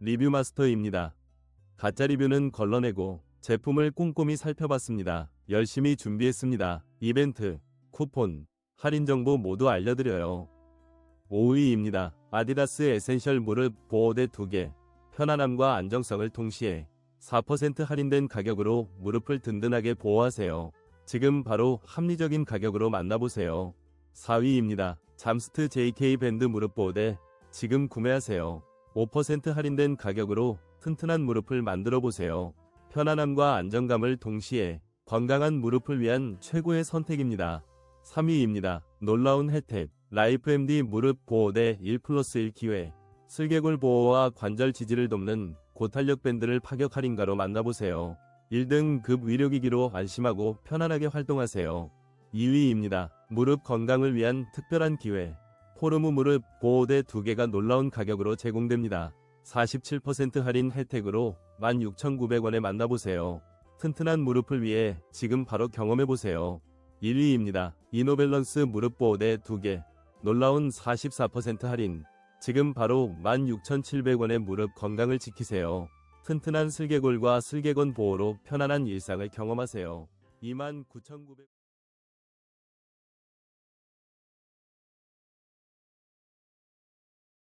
리뷰 마스터입니다. 가짜 리뷰는 걸러내고 제품을 꼼꼼히 살펴봤습니다. 열심히 준비했습니다. 이벤트, 쿠폰, 할인 정보 모두 알려드려요. 5위입니다. 아디다스 에센셜 무릎 보호대 2개. 편안함과 안정성을 동시에 4% 할인된 가격으로 무릎을 든든하게 보호하세요. 지금 바로 합리적인 가격으로 만나보세요. 4위입니다. 잠스트 JK 밴드 무릎 보호대 지금 구매하세요. 5% 할인된 가격으로 튼튼한 무릎을 만들어 보세요. 편안함과 안정감을 동시에 건강한 무릎을 위한 최고의 선택입니다. 3위입니다. 놀라운 혜택 라이프 MD 무릎 보호대 1 플러스 1 기회 슬개골 보호와 관절 지지를 돕는 고탄력 밴드를 파격 할인가로 만나보세요. 1등 급 위료기기로 안심하고 편안하게 활동하세요. 2위입니다. 무릎 건강을 위한 특별한 기회. 포르무 무릎 보호대 2개가 놀라운 가격으로 제공됩니다. 47% 할인 혜택으로 16,900원에 만나보세요. 튼튼한 무릎을 위해 지금 바로 경험해보세요. 1위입니다. 이노밸런스 무릎 보호대 2개. 놀라운 44% 할인. 지금 바로 16,700원의 무릎 건강을 지키세요. 튼튼한 슬개골과 슬개건 보호로 편안한 일상을 경험하세요. 29,900